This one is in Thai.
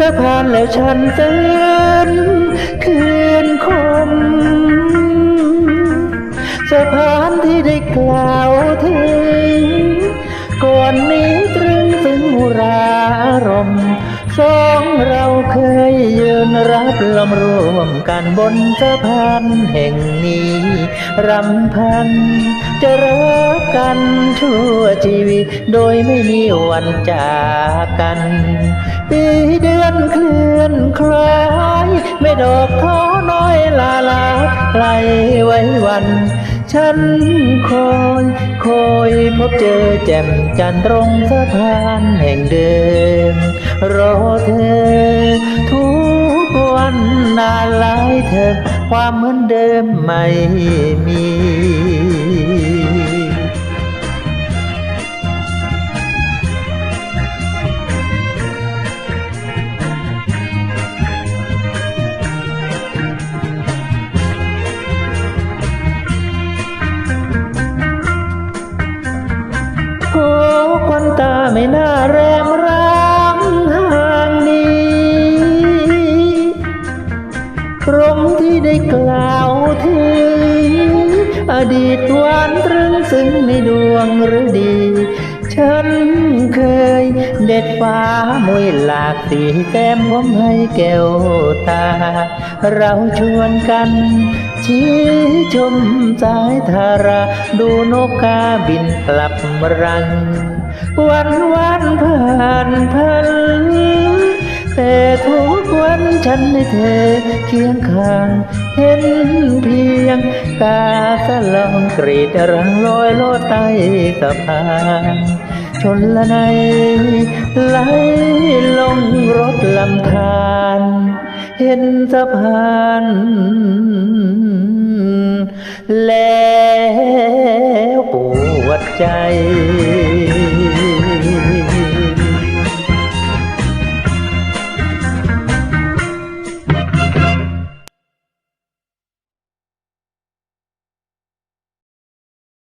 สะพานแล้วฉันเตือนคืนคมสะพานที่ได้กล่าวถึง ก่อนนี้ตรึงถึงรารมสองเราเคย รับลมรวมกันบนสะพานแห่งนี้รำพันจะรักกันชั่วชีวิต โดยไม่มีวันจากกัน ปีเดือนเคลื่อนคล้าย ไม่ดอกท้อน้อยลาลาไหลไว้วันฉันคอยคอยพบเจอแจ่มจันทร์ตรงสะพานแห่งเดิมรอเธอ เธอ ความเหมือนเดิมไม่มีโอ้ควันตาไม่น่าแรม ที่ได้กล่าวถึงอดีตหวานตรึงซึ้งในดวงฤดี ฉันเคยเด็ดฟ้ามวยหลากสีแต้มผมให้แก้วตา เราชวนกัน ชี้ชมสายธารา ดูนกกาบินกลับรัง วันวันผ่านพันแต่ทุก ฉันให้เธอเคียงข้าง เห็นเพียง กาสลองกรีดรังลอยลอดใต้สะพานชนละในไหลลงรถลำธารเห็นสะพานแล้วปวดใจ